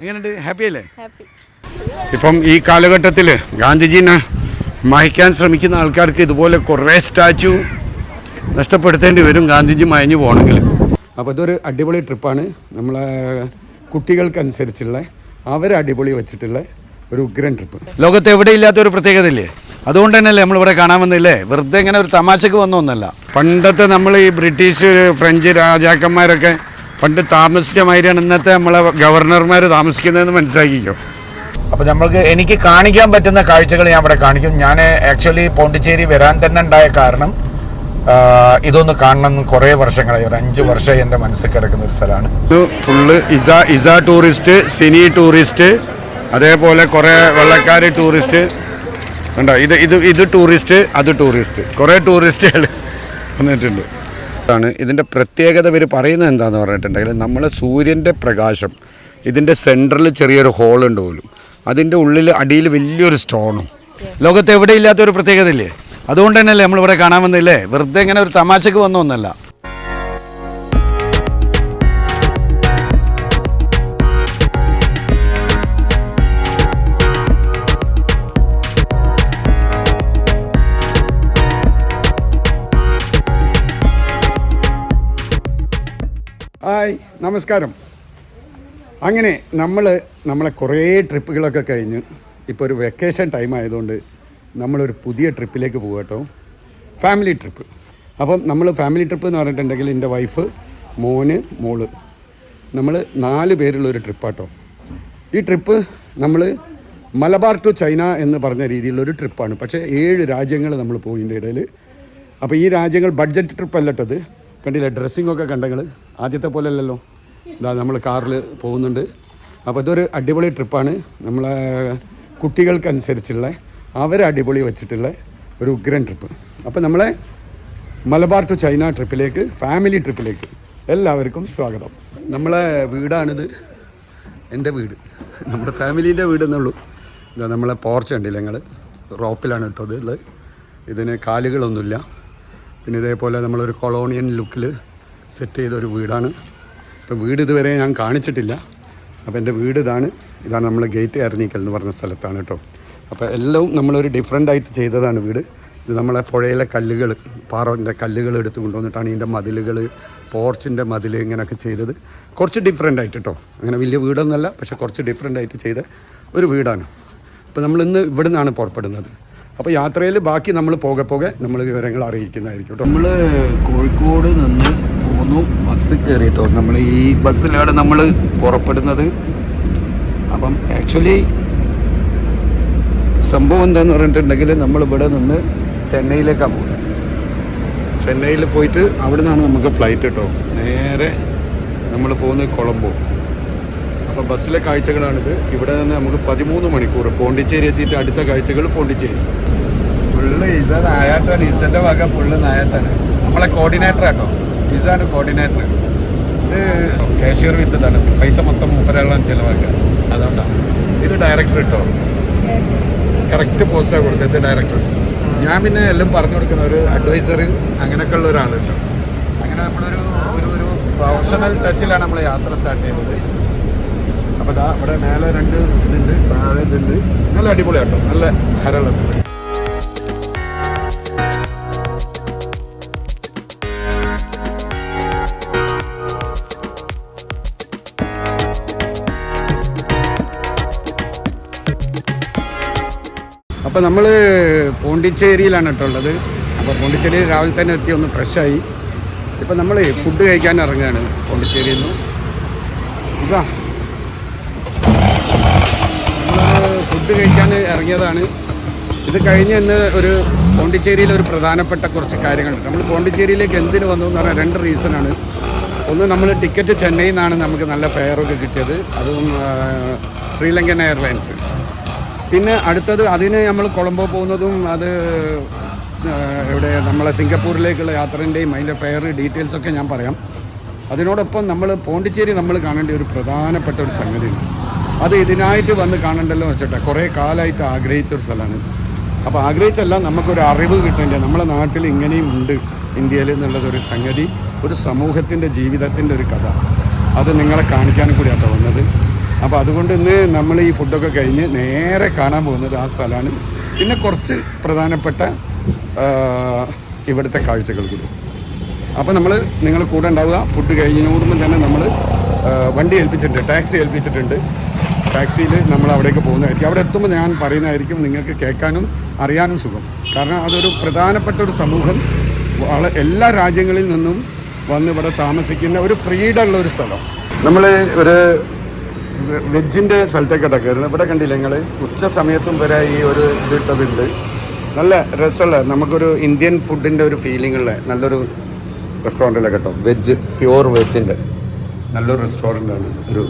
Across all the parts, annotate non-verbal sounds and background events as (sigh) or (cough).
എങ്ങനെയുണ്ട്? ഹാപ്പി അല്ലേ? ഹാപ്പി ഇപ്പം ഈ കാലഘട്ടത്തിൽ ഗാന്ധിജീനെ മായ്ക്കാൻ ശ്രമിക്കുന്ന ആൾക്കാർക്ക് ഇതുപോലെ കുറേ സ്റ്റാച്ചു നഷ്ടപ്പെടുത്തേണ്ടി വരും. ഗാന്ധിജി മയഞ്ഞു പോകണമെങ്കിൽ. അപ്പോൾ ഇതൊരു അടിപൊളി ട്രിപ്പാണ്. നമ്മളെ കുട്ടികൾക്കനുസരിച്ചുള്ള അവരെ അടിപൊളി വെച്ചിട്ടുള്ള ഒരു ഉഗ്രൻ ട്രിപ്പ്. ലോകത്ത് എവിടെ ഇല്ലാത്ത ഒരു പ്രത്യേകതയില്ലേ? അതുകൊണ്ട് തന്നെയല്ലേ നമ്മളിവിടെ കാണാൻ വന്നില്ലേ വെറുതെ ഇങ്ങനെ ഒരു തമാശക്ക് വന്നൊന്നല്ല പണ്ടത്തെ നമ്മൾ ഈ ബ്രിട്ടീഷ് ഫ്രഞ്ച് രാജാക്കന്മാരൊക്കെ പണ്ട് താമസിച്ച മാതിരിയാണ് ഇന്നത്തെ നമ്മളെ ഗവർണർമാർ താമസിക്കുന്നതെന്ന് മനസ്സിലാക്കിക്കോ. അപ്പോൾ നമ്മൾക്ക് എനിക്ക് കാണിക്കാൻ പറ്റുന്ന കാഴ്ചകൾ ഞാൻ ഇവിടെ കാണിക്കും. ഞാൻ ആക്ച്വലി പോണ്ടിച്ചേരി വരാൻ തന്നെ ഉണ്ടായ കാരണം ഇതൊന്ന് കാണണം എന്ന് കുറേ വർഷങ്ങളായി. ഒരു അഞ്ച് വർഷമായി എന്റെ മനസ്സിൽ കിടക്കുന്ന ഒരു സ്ഥലമാണ്. ഇത് ഫുള്ള് ഇസ ഇസ ടൂറിസ്റ്റ് സിനി ടൂറിസ്റ്റ് അതേപോലെ കുറേ വെള്ളക്കാർ ടൂറിസ്റ്റ് ഉണ്ടോ ഇത് ഇത് ഇത് ടൂറിസ്റ്റ് അത് ടൂറിസ്റ്റ് കുറേ ടൂറിസ്റ്റുകൾ വന്നിട്ടുണ്ട്. ആണ്. ഇതിന്റെ പ്രത്യേകത ഇവർ പറയുന്നത് എന്താണെന്ന് പറഞ്ഞിട്ടുണ്ടെങ്കിൽ നമ്മൾ സൂര്യന്റെ പ്രകാശം ഇതിന്റെ സെന്ററിൽ ചെറിയൊരു ഹോൾ ഉണ്ട് പോലും അതിന്റെ ഉള്ളിൽ അടിയിൽ വലിയൊരു സ്റ്റോണും ലോകത്ത് എവിടെ ഇല്ലാത്ത ഒരു പ്രത്യേകത ഇല്ലേ അതുകൊണ്ട് തന്നെയല്ലേ നമ്മളിവിടെ കാണാൻ വന്നില്ലേ വെറുതെ ഇങ്ങനെ ഒരു തമാശക്ക് വന്ന ഹായ് നമസ്കാരം. അങ്ങനെ നമ്മൾ നമ്മളെ കുറേ ട്രിപ്പുകളൊക്കെ കഴിഞ്ഞ് ഇപ്പോൾ ഒരു വെക്കേഷൻ ടൈം ആയതുകൊണ്ട് നമ്മളൊരു പുതിയ ട്രിപ്പിലേക്ക് പോകും കേട്ടോ ഫാമിലി ട്രിപ്പ് അപ്പം നമ്മൾ ഫാമിലി ട്രിപ്പ് എന്ന് പറഞ്ഞിട്ടുണ്ടെങ്കിൽ എന്റെ വൈഫ് മോന് മോൾ. നമ്മൾ നാല് പേരുള്ള ഒരു ട്രിപ്പാട്ടോ ഈ ട്രിപ്പ് നമ്മൾ മലബാർ ടു ചൈന എന്ന് പറഞ്ഞ രീതിയിലുള്ളൊരു ട്രിപ്പാണ് പക്ഷേ ഏഴ് രാജ്യങ്ങൾ നമ്മൾ പോയിന്റെ ഇടയിൽ അപ്പോൾ ഈ രാജ്യങ്ങൾ ബഡ്ജറ്റ് ട്രിപ്പ് അല്ലട്ടത് കണ്ടില്ല ഡ്രസ്സിംഗ് ഒക്കെ കണ്ടങ്ങൾ ആദ്യത്തെ പോലെ അല്ലല്ലോ. ഇതാ നമ്മൾ കാറിൽ പോകുന്നുണ്ട്. അപ്പോൾ ഇതൊരു അടിപൊളി ട്രിപ്പാണ് നമ്മളെ കുട്ടികൾക്കനുസരിച്ചുള്ള അവരെ അടിപൊളി വെച്ചിട്ടുള്ള ഒരു ഉഗ്രൻ ട്രിപ്പ് അപ്പോൾ നമ്മളെ മലബാർ ടു ചൈന ട്രിപ്പിലേക്ക് ഫാമിലി ട്രിപ്പിലേക്ക് എല്ലാവർക്കും സ്വാഗതം. നമ്മളെ വീടാണിത്. എന്റെ വീട്. നമ്മുടെ ഫാമിലീന്റെ വീട് എന്നുള്ളൂ ഇതാ നമ്മളെ പോർച്ച് ഉണ്ടല്ലേ ഞങ്ങൾ റോപ്പിലാണ് ഇട്ടത് ഇത് ഇതിന് കാലുകളൊന്നുമില്ല. പിന്നെ ഇതേപോലെ നമ്മളൊരു കൊളോണിയൻ ലുക്കിൽ സെറ്റ് ചെയ്തൊരു വീടാണ്. ഇപ്പോൾ വീട് ഇതുവരെ ഞാൻ കാണിച്ചിട്ടില്ല. അപ്പോൾ എന്റെ വീട് ഇതാണ്. ഇതാണ് നമ്മൾ ഗേറ്റ് ഇറങ്ങിക്കൽ എന്ന് പറഞ്ഞ സ്ഥലത്താണ് കേട്ടോ. അപ്പോൾ എല്ലാം നമ്മളൊരു ഡിഫറെന്റ് ആയിട്ട് ചെയ്തതാണ് വീട്. ഇത് നമ്മളെ പുഴയിലെ കല്ലുകൾ പാറന്റെ കല്ലുകൾ എടുത്ത് കൊണ്ടുവന്നിട്ടാണ് ഇതിന്റെ മതിലുകൾ പോർച്ചിന്റെ മതിൽ ഇങ്ങനെയൊക്കെ ചെയ്തത്. കുറച്ച് ഡിഫറെന്റ് ആയിട്ട് കേട്ടോ. അങ്ങനെ വലിയ വീടൊന്നുമല്ല പക്ഷെ കുറച്ച് ഡിഫറെന്റ് ആയിട്ട് ചെയ്ത ഒരു വീടാണ്. അപ്പോൾ നമ്മൾ ഇന്ന് ഇവിടെ നിന്നാണ് പുറപ്പെടുന്നത്. അപ്പോൾ യാത്രയിൽ ബാക്കി നമ്മൾ പോകെ പോകെ നമ്മൾ വിവരങ്ങൾ അറിയിക്കുന്നതായിരിക്കും കേട്ടോ. നമ്മൾ കോഴിക്കോട് നിന്ന് പോന്നു ബസ് കയറിയിട്ടോ നമ്മൾ ഈ ബസ്സിലാണ് നമ്മൾ പുറപ്പെടുന്നത്. അപ്പം ആക്ച്വലി സംഭവം എന്താന്ന് പറഞ്ഞിട്ടുണ്ടെങ്കിൽ നമ്മൾ ഇവിടെ നിന്ന് ചെന്നൈയിലേക്കാണ് പോകുന്നത് ചെന്നൈയിൽ പോയിട്ട് അവിടെ നിന്നാണ് നമുക്ക് ഫ്ലൈറ്റ് കേട്ടോ നേരെ നമ്മൾ പോകുന്നത് കൊളംബോ. അപ്പോൾ ബസ്സിലെ കാഴ്ചകളാണിത്. ഇവിടെ നിന്ന് നമുക്ക് പതിമൂന്ന് മണിക്കൂർ പോണ്ടിച്ചേരി എത്തിയിട്ട് അടുത്ത കാഴ്ചകൾ പോണ്ടിച്ചേരി. ഫുള്ള് ഇസ നായാട്ടാണ് ഇസന്റെ വക ഫുള്ള് നായാട്ടാണ് നമ്മളെ കോർഡിനേറ്റർ ആട്ടോ ഇസാണ് കോർഡിനേറ്റർ ഇത് കാഷ്യർ വിത്ത് ഇതാണ്. പൈസ മൊത്തം മൂപ്പരാളാണ് ചിലവാക്കുക. അതുകൊണ്ടാണ് ഇത് ഡയറക്ടർ ഇട്ടോ കറക്റ്റ് പോസ്റ്റാണ് കൊടുത്തത് ഡയറക്ടർ ഞാൻ പിന്നെ എല്ലാം പറഞ്ഞു കൊടുക്കുന്ന ഒരു അഡ്വൈസർ അങ്ങനെയൊക്കെ ഉള്ള ഒരാൾ കേട്ടോ അങ്ങനെ നമ്മളൊരു ഒരു ഒരു പ്രൊഫഷണൽ ടച്ചിലാണ് നമ്മൾ യാത്ര സ്റ്റാർട്ട് ചെയ്യുന്നത് അപ്പോൾ ദാ ഇവിടെ മേലെ രണ്ട് ഇതുണ്ട് താഴെ ഇതുണ്ട്. നല്ല അടിപൊളിയാട്ടോ നല്ല ഹരളുണ്ട് അപ്പോൾ നമ്മൾ പോണ്ടിച്ചേരിയിലാണ് കേട്ടോ ഉള്ളത്. അപ്പോൾ പോണ്ടിച്ചേരി രാവിലെ തന്നെ എത്തി ഒന്ന് ഫ്രഷായി ഇപ്പം നമ്മൾ ഫുഡ് കഴിക്കാൻ ഇറങ്ങുകയാണ് പോണ്ടിച്ചേരിയിൽ നിന്ന് ഇതാ ഫുഡ് കഴിക്കാൻ ഇറങ്ങിയതാണ്. ഇത് കഴിഞ്ഞ് ഇന്ന് ഒരു പോണ്ടിച്ചേരിയിൽ ഒരു പ്രധാനപ്പെട്ട കുറച്ച് കാര്യങ്ങളുണ്ട്. നമ്മൾ പോണ്ടിച്ചേരിയിലേക്ക് എന്തിന് വന്നു എന്ന് പറഞ്ഞാൽ രണ്ട് റീസണാണ് ഒന്ന് നമ്മൾ ടിക്കറ്റ് ചെന്നൈയിൽ നിന്നാണ് നമുക്ക് നല്ല ഫെയറൊക്കെ കിട്ടിയത്. അതും ശ്രീലങ്കൻ എയർലൈൻസ് പിന്നെ അടുത്തത് അതിന് നമ്മൾ കൊളംബോ പോകുന്നതും അത് ഇവിടെ നമ്മളെ സിംഗപ്പൂരിലേക്കുള്ള യാത്രേന്റെയും അതിന്റെ ഫെയർ ഡീറ്റെയിൽസ് ഒക്കെ ഞാൻ പറയാം. അതിനോടൊപ്പം നമ്മൾ പോണ്ടിച്ചേരി നമ്മൾ കാണേണ്ട ഒരു പ്രധാനപ്പെട്ട ഒരു സംഗതിയുണ്ട് അത് ഇതിനായിട്ട് വന്ന് കാണണ്ടല്ലോ വെച്ചിട്ട്. കുറേ കാലമായിട്ട് ആഗ്രഹിച്ച ഒരു സ്ഥലമാണ്. അപ്പോൾ ആഗ്രഹിച്ചല്ല നമുക്കൊരു അറിവ് കിട്ടേണ്ട. നമ്മുടെ നാട്ടിൽ ഇങ്ങനെയും ഉണ്ട് ഇന്ത്യയിൽ എന്നുള്ളതൊരു സംഗതി ഒരു സമൂഹത്തിന്റെ ജീവിതത്തിന്റെ ഒരു കഥ. അത് നിങ്ങളെ കാണിക്കാൻ കൂടിയാട്ടോ വന്നത്. അപ്പോൾ അതുകൊണ്ട് ഇന്ന് നമ്മൾ ഈ ഫുഡൊക്കെ കഴിഞ്ഞ് നേരെ കാണാൻ പോകുന്നത് ആ സ്ഥലമാണ്. പിന്നെ കുറച്ച് പ്രധാനപ്പെട്ട ഇവിടുത്തെ കാഴ്ചകൾ കൂടി. അപ്പോൾ നമ്മൾ നിങ്ങൾ കൂടെ ഉണ്ടാവുക. ഫുഡ് കഴിഞ്ഞോടുമ്പോൾ തന്നെ നമ്മൾ വണ്ടി ഏൽപ്പിച്ചിട്ടുണ്ട് ടാക്സി ഏൽപ്പിച്ചിട്ടുണ്ട്. ടാക്സിയിൽ നമ്മൾ അവിടേക്ക് പോകുന്നതായിരിക്കും. അവിടെ എത്തുമ്പോൾ ഞാൻ പറയുന്നതായിരിക്കും നിങ്ങൾക്ക് കേൾക്കാനും അറിയാനും സുഖം. കാരണം അതൊരു പ്രധാനപ്പെട്ട ഒരു സമൂഹം. എല്ലാ രാജ്യങ്ങളിൽ നിന്നും വന്ന് ഇവിടെ താമസിക്കുന്ന ഒരു ഫ്രീഡുള്ള ഒരു സ്ഥലം. നമ്മൾ ഒരു വെജിന്റെ സ്ഥലത്തേക്കട്ടെ കയറുന്നത് ഇവിടെ കണ്ടില്ല നിങ്ങൾ ഉച്ച സമയത്തും വരെ ഈ ഒരു ഇതിട്ടതുണ്ട് നല്ല രസമുള്ള നമുക്കൊരു ഇന്ത്യൻ ഫുഡിന്റെ ഒരു ഫീലിംഗ് ഉള്ള നല്ലൊരു റെസ്റ്റോറന്റിലെ കേട്ടോ? വെജ് പ്യുവർ വെജിന്റെ നല്ലൊരു റെസ്റ്റോറന്റാണ് ഒരു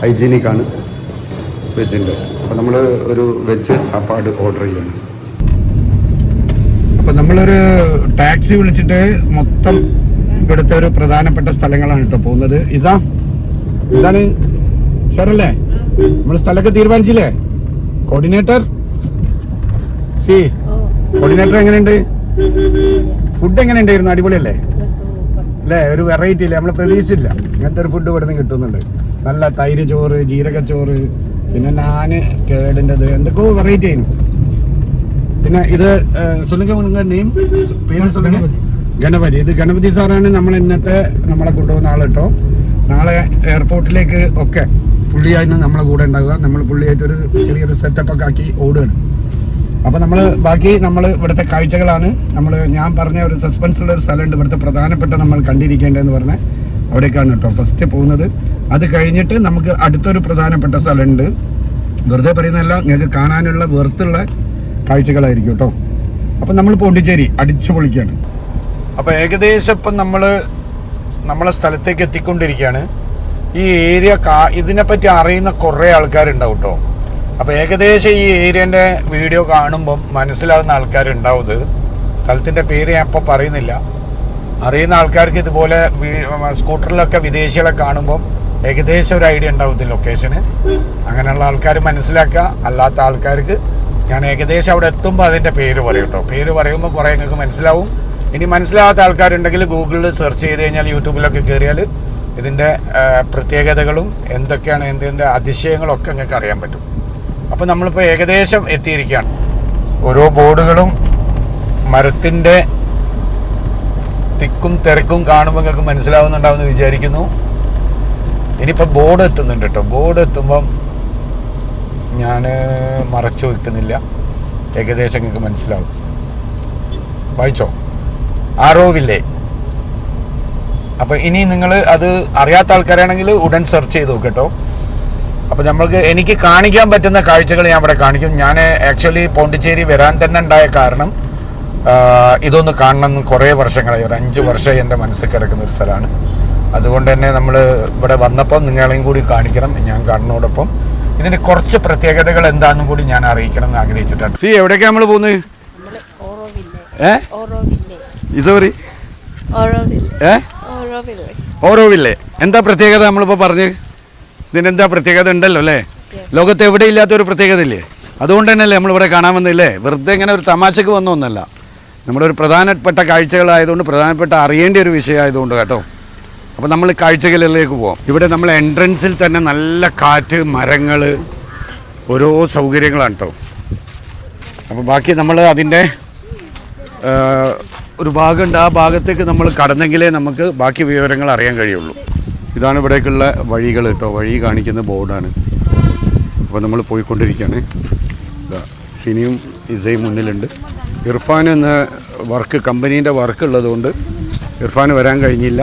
ഹൈജീനിക് ആണ് വെജിന്റെ അപ്പോൾ നമ്മൾ ഒരു വെജ് സാപ്പാട് ഓർഡർ ചെയ്യണം. അപ്പോൾ നമ്മളൊരു ടാക്സി വിളിച്ചിട്ട് മൊത്തം ഇവിടുത്തെ ഒരു പ്രധാനപ്പെട്ട സ്ഥലങ്ങളാണ് കേട്ടോ പോകുന്നത്. ഇസാ എന്താണ് ഷറല്ലേ നമ്മുടെ സ്ഥലമൊക്കെ തീരുമാനിച്ചില്ലേ? കോർഡിനേറ്റർ സി കോർഡിനേറ്റർ എങ്ങനെയുണ്ട്? ഫുഡ് എങ്ങനെ ഉണ്ടായിരുന്നു അടിപൊളിയല്ലേ? അല്ലേ? ഒരു വെറൈറ്റി ഇല്ല? നമ്മൾ പ്രതീക്ഷിച്ചില്ല. ഇങ്ങനത്തെ ഒരു ഫുഡ് ഇവിടെ നിന്ന് കിട്ടുന്നുണ്ട്. നല്ല തൈര് ചോറ് ജീരക ചോറ് പിന്നെ നാന് കേടിന്റെത് എന്തൊക്കെയോ വെറൈറ്റി ആയിരുന്നു. പിന്നെ ഇത് സുലങ്ക നെയിം പേര് സുലങ്ക ഗണപതി. ഇത് ഗണപതി സാറാണ് നമ്മൾ ഇന്നത്തെ നമ്മളെ കൊണ്ടുപോകുന്ന ആൾ കേട്ടോ. നാളെ എയർപോർട്ടിലേക്ക് ഒക്കെ. പുള്ളിയായിരുന്നു നമ്മളെ കൂടെ ഉണ്ടാവുക. നമ്മൾ പുള്ളിയായിട്ടൊരു ചെറിയൊരു സെറ്റപ്പ് ഒക്കെ ആക്കി ഓടുകയാണ്. അപ്പോൾ നമ്മൾ ബാക്കി നമ്മൾ ഇവിടുത്തെ കാഴ്ചകളാണ്. നമ്മൾ ഞാൻ പറഞ്ഞ ഒരു സസ്പെൻസ് ഉള്ള ഒരു സ്ഥലമുണ്ട്. ഇവിടുത്തെ പ്രധാനപ്പെട്ട നമ്മൾ കണ്ടിരിക്കേണ്ടതെന്ന് പറഞ്ഞ അവിടേക്കാണ് കേട്ടോ. ഫസ്റ്റ് പോകുന്നത്. അത് കഴിഞ്ഞിട്ട് നമുക്ക് അടുത്തൊരു പ്രധാനപ്പെട്ട സ്ഥലമുണ്ട്. വെറുതെ പറയുന്നതല്ല നിങ്ങൾക്ക് കാണാനുള്ള വെറുത്തുള്ള കാഴ്ചകളായിരിക്കും കേട്ടോ. അപ്പം നമ്മൾ പോണ്ടിച്ചേരി അടിച്ചു പൊളിക്കുകയാണ്. അപ്പോൾ ഏകദേശം ഇപ്പം നമ്മൾ നമ്മളെ സ്ഥലത്തേക്ക് എത്തിക്കൊണ്ടിരിക്കുകയാണ്. ഈ ഏരിയ കാ ഇതിനെപ്പറ്റി അറിയുന്ന കുറേ ആൾക്കാരുണ്ടാവും കേട്ടോ അപ്പോൾ ഏകദേശം ഈ ഏരിയന്റെ വീഡിയോ കാണുമ്പം മനസ്സിലാകുന്ന ആൾക്കാരുണ്ടാവും സ്ഥലത്തിന്റെ പേര് ഞാൻ ഇപ്പോൾ പറയുന്നില്ല. അറിയുന്ന ആൾക്കാർക്ക് ഇതുപോലെ സ്കൂട്ടറിലൊക്കെ വിദേശികളെ കാണുമ്പം ഏകദേശം ഒരു ഐഡിയ ഉണ്ടാവും ഇത് ലൊക്കേഷന് അങ്ങനെയുള്ള ആൾക്കാർ മനസ്സിലാക്കുക. അല്ലാത്ത ആൾക്കാർക്ക് ഞാൻ ഏകദേശം അവിടെ എത്തുമ്പോൾ അതിന്റെ പേര് പറയും കേട്ടോ പേര് പറയുമ്പോൾ കുറേ നിങ്ങൾക്ക് മനസ്സിലാവും. ഇനി മനസ്സിലാകാത്ത ആൾക്കാരുണ്ടെങ്കിൽ ഗൂഗിളിൽ സെർച്ച് ചെയ്ത് കഴിഞ്ഞാൽ യൂട്യൂബിലൊക്കെ കയറിയാൽ ഇതിന്റെ പ്രത്യേകതകളും എന്തൊക്കെയാണ് എന്തിന്റെ അതിശയങ്ങളും ഒക്കെ നിങ്ങൾക്ക് അറിയാൻ പറ്റും. അപ്പോൾ നമ്മളിപ്പോൾ ഏകദേശം എത്തിയിരിക്കുകയാണ്. ഓരോ ബോർഡുകളും മരത്തിന്റെ തിക്കും തിരക്കും കാണുമ്പോൾ നിങ്ങൾക്ക് മനസ്സിലാവുന്നുണ്ടാവുമെന്ന് വിചാരിക്കുന്നു. ഇനിയിപ്പോൾ ബോർഡ് എത്തുന്നുണ്ട് കേട്ടോ. ബോർഡ് എത്തുമ്പം ഞാൻ മറച്ചു വെക്കുന്നില്ല. ഏകദേശം നിങ്ങൾക്ക് മനസ്സിലാവും. വായിച്ചോ? ആരോവില്ലേ അപ്പോൾ ഇനി നിങ്ങൾ അത് അറിയാത്ത ആൾക്കാരാണെങ്കിൽ ഉടൻ സെർച്ച് ചെയ്ത് നോക്കട്ടോ അപ്പോൾ നമ്മൾക്ക് എനിക്ക് കാണിക്കാൻ പറ്റുന്ന കാഴ്ചകൾ ഞാൻ ഇവിടെ കാണിക്കും. ഞാൻ ആക്ച്വലി പോണ്ടിച്ചേരി വരാൻ തന്നെ ഉണ്ടായ കാരണം ഇതൊന്ന് കാണണം എന്ന് കുറേ വർഷങ്ങളായി. ഒരു അഞ്ച് വർഷമായി എന്റെ മനസ്സിൽ കിടക്കുന്ന ഒരു സ്ഥലമാണ്. അതുകൊണ്ട് തന്നെ നമ്മൾ ഇവിടെ വന്നപ്പോൾ നിങ്ങളെയും കൂടി കാണിക്കണം. ഞാൻ കാണുന്നതോടൊപ്പം ഇതിന്റെ കുറച്ച് പ്രത്യേകതകൾ എന്താണെന്നും കൂടി ഞാൻ അറിയിക്കണം എന്ന് ആഗ്രഹിച്ചിട്ടാണ്. സി എവിടേക്കാണ് നമ്മൾ പോകുന്നത് ഏ? ഓറോവില്ലേ ഇത് പറ ഏ? ഓരോവില്ലേ? എന്താ പ്രത്യേകത നമ്മളിപ്പോൾ പറഞ്ഞ്? ഇതിനെന്താ പ്രത്യേകത ഉണ്ടല്ലോ അല്ലേ? ലോകത്ത് എവിടെ ഇല്ലാത്ത ഒരു പ്രത്യേകത ഇല്ലേ അതുകൊണ്ട് തന്നെയല്ലേ നമ്മളിവിടെ കാണാൻ വന്നില്ലേ വെറുതെ ഇങ്ങനെ ഒരു തമാശക്ക് വന്ന ഒന്നല്ല. നമ്മുടെ ഒരു പ്രധാനപ്പെട്ട കാഴ്ചകളായതുകൊണ്ട് പ്രധാനപ്പെട്ട അറിയേണ്ട ഒരു വിഷയമായതുകൊണ്ട് കേട്ടോ. അപ്പോൾ നമ്മൾ കാഴ്ചകളിലേക്ക് പോകാം ഇവിടെ നമ്മൾ എൻട്രൻസിൽ തന്നെ നല്ല കാറ്റ് മരങ്ങൾ ഓരോ സൗകര്യങ്ങളാണ് കേട്ടോ. അപ്പോൾ ബാക്കി നമ്മൾ അതിന്റെ ഒരു ഭാഗമുണ്ട്. ആ ഭാഗത്തേക്ക് നമ്മൾ കടന്നെങ്കിലേ നമുക്ക് ബാക്കി വിവരങ്ങൾ അറിയാൻ കഴിയുള്ളൂ. ഇതാണ് ഇവിടേക്കുള്ള വഴികൾ കേട്ടോ. വഴി കാണിക്കുന്ന ബോർഡാണ്. അപ്പോൾ നമ്മൾ പോയിക്കൊണ്ടിരിക്കുകയാണ്. സിനിയും ഇസയും മുന്നിലുണ്ട്. ഇർഫാൻ എന്ന വർക്ക് കമ്പനീന്റെ വർക്ക് ഉള്ളതുകൊണ്ട് ഇർഫാൻ വരാൻ കഴിഞ്ഞില്ല.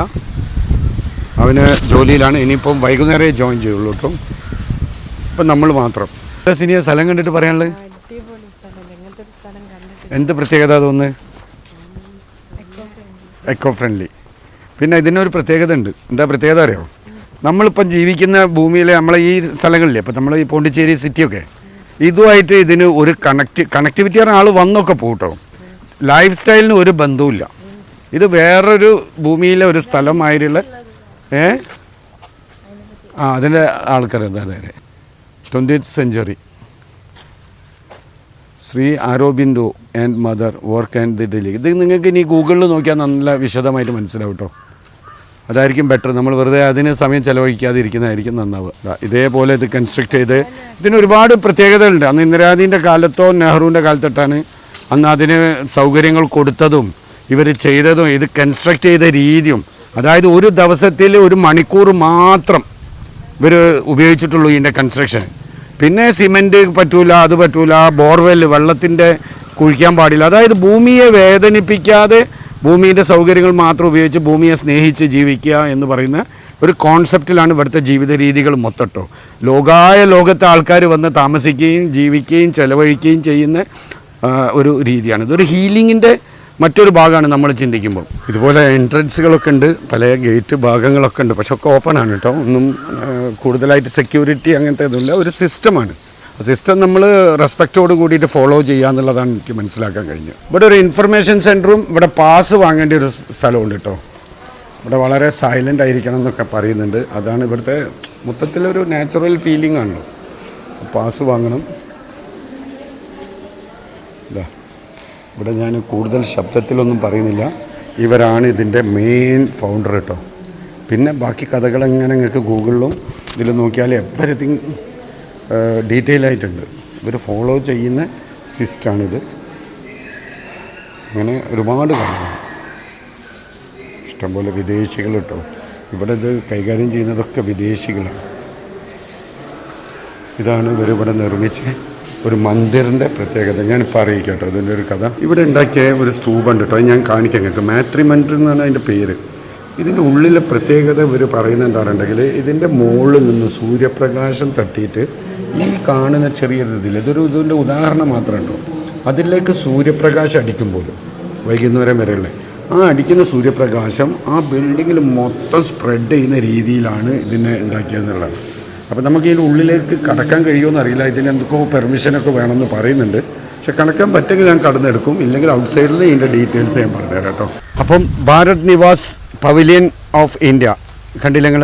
അവന് ജോലിയിലാണ്. ഇനിയിപ്പം വൈകുന്നേരമേ ജോയിൻ ചെയ്യുള്ളൂ കേട്ടോ. ഇപ്പം നമ്മൾ മാത്രം. സിനിയ സ്ഥലം കണ്ടിട്ട് പറയാനുള്ളത്? എന്ത് പ്രത്യേകത തോന്നുന്നു എക്കോ ഫ്രണ്ട്ലി പിന്നെ ഇതിനൊരു പ്രത്യേകത ഉണ്ട് എന്താ പ്രത്യേകത അറിയോ? നമ്മളിപ്പം ജീവിക്കുന്ന ഭൂമിയിൽ നമ്മളെ ഈ സ്ഥലങ്ങളില്ലേ ഇപ്പം നമ്മൾ ഈ പോണ്ടിച്ചേരി സിറ്റിയൊക്കെ ഇതുമായിട്ട് ഇതിന് ഒരു കണക്ട് കണക്ടിവിറ്റി പറഞ്ഞ ആൾ വന്നൊക്കെ പോകട്ടോ ലൈഫ് സ്റ്റൈലിന് ഒരു ബന്ധവുമില്ല. ഇത് വേറൊരു ഭൂമിയിലെ ഒരു സ്ഥലമായിട്ടുള്ള ഏ? ആ അതിന്റെ ആൾക്കാർ അതെ അതെ twenty century. Sri Aurobindo and mother work and the deli. ഇത് നിങ്ങൾക്ക് ഇനി ഗൂഗിളിൽ നോക്കിയാൽ നല്ല വിശദമായിട്ട് മനസ്സിലാവും കേട്ടോ. അതായിരിക്കും ബെറ്റർ നമ്മൾ വെറുതെ അതിന് സമയം ചിലവഴിക്കാതെ ഇരിക്കുന്നതായിരിക്കും നന്നാവുക ഇതേപോലെ ഇത് കൺസ്ട്രക്ട് ചെയ്ത് ഇതിന് ഒരുപാട് പ്രത്യേകതകളുണ്ട്. അന്ന് ഇന്ദിരാഗാന്ധിന്റെ കാലത്തോ നെഹ്റുവിന്റെ കാലത്തൊട്ടാണ് അന്ന് അതിന് സൗകര്യങ്ങൾ കൊടുത്തതും ഇവർ ചെയ്തതും ഇത് കൺസ്ട്രക്ട് ചെയ്ത രീതിയും. അതായത് ഒരു ദിവസത്തിൽ ഒരു മണിക്കൂർ മാത്രം ഇവർ ഉപയോഗിച്ചിട്ടുള്ളൂ ഇതിന്റെ കൺസ്ട്രക്ഷൻ പിന്നെ സിമെന്റ് പറ്റൂല അത് പറ്റൂല ബോർവെൽ വെള്ളത്തിന്റെ കുഴിക്കാൻ പാടില്ല. അതായത് ഭൂമിയെ വേദനിപ്പിക്കാതെ ഭൂമിയുടെ സൗകര്യങ്ങൾ മാത്രം ഉപയോഗിച്ച് ഭൂമിയെ സ്നേഹിച്ച് ജീവിക്കുക എന്ന് പറയുന്ന ഒരു കോൺസെപ്റ്റിലാണ് ഇവിടുത്തെ ജീവിത രീതികൾ മൊത്തട്ടോ. ലോകായ ലോകത്തെ ആൾക്കാർ വന്ന് താമസിക്കുകയും ജീവിക്കുകയും ചെലവഴിക്കുകയും ചെയ്യുന്ന ഒരു രീതിയാണ്. ഇതൊരു ഹീലിങ്ങിന്റെ മറ്റൊരു ഭാഗമാണ് നമ്മൾ ചിന്തിക്കുമ്പോൾ. ഇതുപോലെ എൻട്രൻസുകളൊക്കെ ഉണ്ട്. പല ഗേറ്റ് ഭാഗങ്ങളൊക്കെ ഉണ്ട്. പക്ഷെ ഒക്കെ ഓപ്പൺ ആണ് കേട്ടോ ഒന്നും കൂടുതലായിട്ട് സെക്യൂരിറ്റി അങ്ങനത്തെ ഇതുമില്ല ഒരു സിസ്റ്റമാണ് സിസ്റ്റം നമ്മൾ റെസ്പെക്റ്റോട് കൂടിയിട്ട് ഫോളോ ചെയ്യുക എന്നുള്ളതാണ് എനിക്ക് മനസ്സിലാക്കാൻ കഴിഞ്ഞത്. ഇവിടെ ഒരു ഇൻഫർമേഷൻ സെന്ററും ഇവിടെ പാസ് വാങ്ങേണ്ട ഒരു സ്ഥലമുണ്ട് കേട്ടോ ഇവിടെ വളരെ സൈലന്റ് ആയിരിക്കണം എന്നൊക്കെ പറയുന്നുണ്ട്. അതാണ് ഇവിടുത്തെ മൊത്തത്തിലൊരു നാച്ചുറൽ ഫീലിംഗ് ആണല്ലോ പാസ് വാങ്ങണം. ഇവിടെ ഞാൻ കൂടുതൽ ശബ്ദത്തിലൊന്നും പറയുന്നില്ല. ഇവരാണ് ഇതിന്റെ മെയിൻ ഫൗണ്ടർ കേട്ടോ പിന്നെ ബാക്കി കഥകൾ എങ്ങനെ നിങ്ങൾക്ക് ഗൂഗിളിലും ഇതിൽ നോക്കിയാൽ എവറിത്തിങ് ഡീറ്റെയിൽ ആയിട്ടുണ്ട്. ഇവർ ഫോളോ ചെയ്യുന്ന സിസ്റ്റാണിത്. അങ്ങനെ ഒരുപാട് കാര്യങ്ങൾ. ഇഷ്ടംപോലെ വിദേശികൾ കേട്ടോ ഇവിടെ ഇത് കൈകാര്യം ചെയ്യുന്നതൊക്കെ വിദേശികളാണ്. ഇതാണ് ഇവർ ഇവിടെ നിർമ്മിച്ച ഒരു മന്ദിറിന്റെ പ്രത്യേകത. ഞാൻ അറിയിക്കാം കേട്ടോ ഇതിന്റെ ഒരു കഥ. ഇവിടെ ഉണ്ടാക്കിയ ഒരു സ്തൂപുണ്ട് കേട്ടോ ഞാൻ കാണിക്കാൻ നിങ്ങൾക്ക്. മാത്രി മന്ദിർ എന്നാണ് അതിന്റെ പേര്. ഇതിന്റെ ഉള്ളിലെ പ്രത്യേകത ഇവർ പറയുന്നത് എന്താണെന്നുണ്ടെങ്കിൽ ഇതിന്റെ മുകളിൽ നിന്ന് സൂര്യപ്രകാശം തട്ടിയിട്ട് ഈ കാണുന്ന ചെറിയ ഇതിൽ ഇതൊരു ഇതിന്റെ ഉദാഹരണം മാത്രമേ ഉള്ളൂ അതിലേക്ക് സൂര്യപ്രകാശം അടിക്കുമ്പോൾ വൈകുന്നേരം വരെയുള്ള ആ അടിക്കുന്ന സൂര്യപ്രകാശം ആ ബിൽഡിങ്ങിൽ മൊത്തം സ്പ്രെഡ് ചെയ്യുന്ന രീതിയിലാണ് ഇതിനെ ഉണ്ടാക്കിയതെന്നുള്ളതാണ്. അപ്പോൾ നമുക്ക് ഇതിന്റെ ഉള്ളിലേക്ക് കടക്കാൻ കഴിയുമെന്ന് അറിയില്ല. ഇതിന് എന്തൊക്കെയോ പെർമിഷനൊക്കെ വേണമെന്ന് പറയുന്നുണ്ട്. പക്ഷെ കടക്കാൻ പറ്റുമെങ്കിൽ ഞാൻ കടന്നെടുക്കും. ഇല്ലെങ്കിൽ ഔട്ട് സൈഡിൽ ഇതിന്റെ ഡീറ്റെയിൽസ് ഞാൻ പറഞ്ഞുതരാം കേട്ടോ. അപ്പം Bharat Nivas pavilion of India കണ്ടില്ല നിങ്ങൾ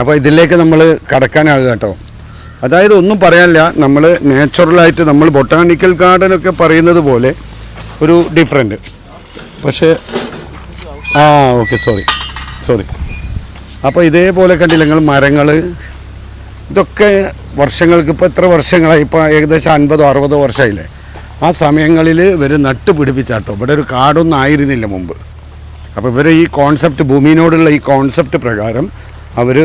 അപ്പോൾ ഇതിലേക്ക് നമ്മൾ കടക്കാനാകുക കേട്ടോ. അതായത് ഒന്നും പറയാനില്ല. നമ്മൾ നാച്ചുറലായിട്ട് നമ്മൾ ബൊട്ടാണിക്കൽ ഗാർഡനൊക്കെ പറയുന്നത് പോലെ ഒരു ഡിഫറെന്റ് പക്ഷേ ആ ഓക്കെ സോറി സോറി അപ്പോൾ ഇതേപോലെ കണ്ടില്ല നിങ്ങൾ മരങ്ങൾ ഇതൊക്കെ വർഷങ്ങൾക്ക് ഇപ്പോൾ എത്ര വർഷങ്ങളായി? ഇപ്പോൾ ഏകദേശം അൻപതോ അറുപതോ വർഷമായില്ലേ? ആ സമയങ്ങളിൽ ഇവർ നട്ട് പിടിപ്പിച്ചാട്ടോ ഇവിടെ ഒരു കാടൊന്നും ആയിരുന്നില്ല മുമ്പ്. അപ്പോൾ ഇവർ ഈ കോൺസെപ്റ്റ് ഭൂമിനോടുള്ള ഈ കോൺസെപ്റ്റ് പ്രകാരം അവർ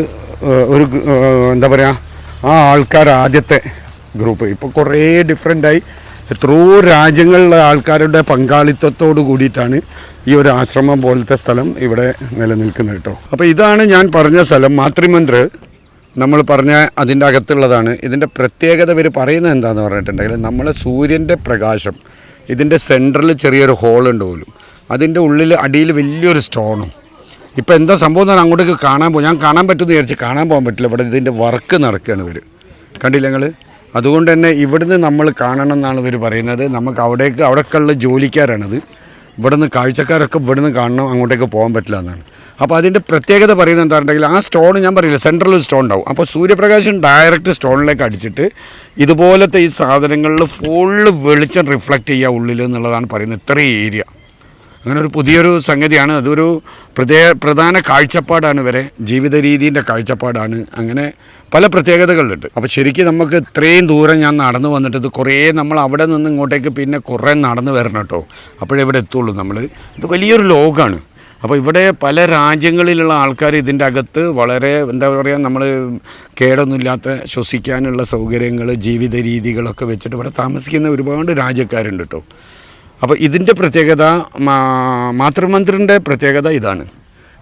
ഒരു എന്താ പറയുക ആ ആൾക്കാർ ആദ്യത്തെ ഗ്രൂപ്പ് ഇപ്പോൾ കുറേ ഡിഫറെന്റായി എത്രയോ രാജ്യങ്ങളിലെ ആൾക്കാരുടെ പങ്കാളിത്തത്തോട് കൂടിയിട്ടാണ് ഈ ഒരു ആശ്രമം പോലത്തെ സ്ഥലം ഇവിടെ നിലനിൽക്കുന്നത് കേട്ടോ. അപ്പോൾ ഇതാണ് ഞാൻ പറഞ്ഞ സ്ഥലം. മാതൃമന്ത്ര നമ്മൾ പറഞ്ഞ അതിന്റെ അകത്തുള്ളതാണ്. ഇതിന്റെ പ്രത്യേകത ഇവർ പറയുന്നത് എന്താണെന്ന് പറഞ്ഞിട്ടുണ്ടെങ്കിൽ നമ്മളെ സൂര്യന്റെ പ്രകാശം ഇതിന്റെ സെന്ററിൽ ചെറിയൊരു ഹോളുണ്ട് പോലും അതിന്റെ ഉള്ളിൽ അടിയിൽ വലിയൊരു സ്റ്റോണും. ഇപ്പോൾ എന്താ സംഭവം എന്ന് അങ്ങോട്ടേക്ക് കാണാൻ പോകും ഞാൻ കാണാൻ പറ്റുമെന്ന് വിചാരിച്ച് കാണാൻ പോകാൻ പറ്റില്ല. ഇവിടെ ഇതിന്റെ വർക്ക് നടക്കുകയാണ് ഇവർ കണ്ടില്ല ഞങ്ങൾ അതുകൊണ്ട് തന്നെ ഇവിടുന്ന് നമ്മൾ കാണണം എന്നാണ് ഇവർ പറയുന്നത്. നമുക്ക് അവിടേക്ക് അവിടേക്കുള്ള ജോലിക്കാരാണത്. ഇവിടുന്ന് കാഴ്ചക്കാരൊക്കെ ഇവിടുന്ന് കാണണം അങ്ങോട്ടേക്ക് പോകാൻ പറ്റില്ല എന്നാണ്. അപ്പോൾ അതിന്റെ പ്രത്യേകത പറയുന്നത് എന്താണെന്നുണ്ടെങ്കിൽ ആ സ്റ്റോൺ ഞാൻ പറയില്ല സെൻട്രൽ സ്റ്റോൺ ഉണ്ടാവും അപ്പോൾ സൂര്യപ്രകാശം ഡയറക്റ്റ് സ്റ്റോണിലേക്ക് അടിച്ചിട്ട് ഇതുപോലത്തെ ഈ സാധനങ്ങളിൽ ഫുള്ള് വെളിച്ചം റിഫ്ലക്റ്റ് ചെയ്യുക ഉള്ളിൽ എന്നുള്ളതാണ് പറയുന്നത് ഇത്രയും ഏരിയ അങ്ങനെ ഒരു പുതിയൊരു സംഗതിയാണ്. അതൊരു പ്രത്യേക പ്രധാന കാഴ്ചപ്പാടാണ് ഇവരെ. ജീവിത രീതിന്റെ കാഴ്ചപ്പാടാണ്. അങ്ങനെ പല പ്രത്യേകതകളുണ്ട്. അപ്പോൾ ശരിക്കും നമുക്ക് ഇത്രയും ദൂരം ഞാൻ നടന്നു വന്നിട്ട് ഇത് കുറേ നമ്മൾ അവിടെ നിന്ന് ഇങ്ങോട്ടേക്ക് പിന്നെ കുറേ നടന്നു വരണം കേട്ടോ. അപ്പോഴേ ഇവിടെ എത്തുള്ളൂ നമ്മൾ ഇത് വലിയൊരു ലോകമാണ് അപ്പോൾ ഇവിടെ പല രാജ്യങ്ങളിലുള്ള ആൾക്കാർ ഇതിന്റെ അകത്ത് വളരെ എന്താ പറയുക നമ്മൾ കേടൊന്നുമില്ലാത്ത ശ്വസിക്കാനുള്ള സൗകര്യങ്ങൾ ജീവിത രീതികളൊക്കെ വെച്ചിട്ട് ഇവിടെ താമസിക്കുന്ന ഒരുപാട് രാജ്യക്കാരുണ്ട് കേട്ടോ അപ്പോൾ ഇതിന്റെ പ്രത്യേകത മാതൃമന്ത്രിന്റെ പ്രത്യേകത ഇതാണ്.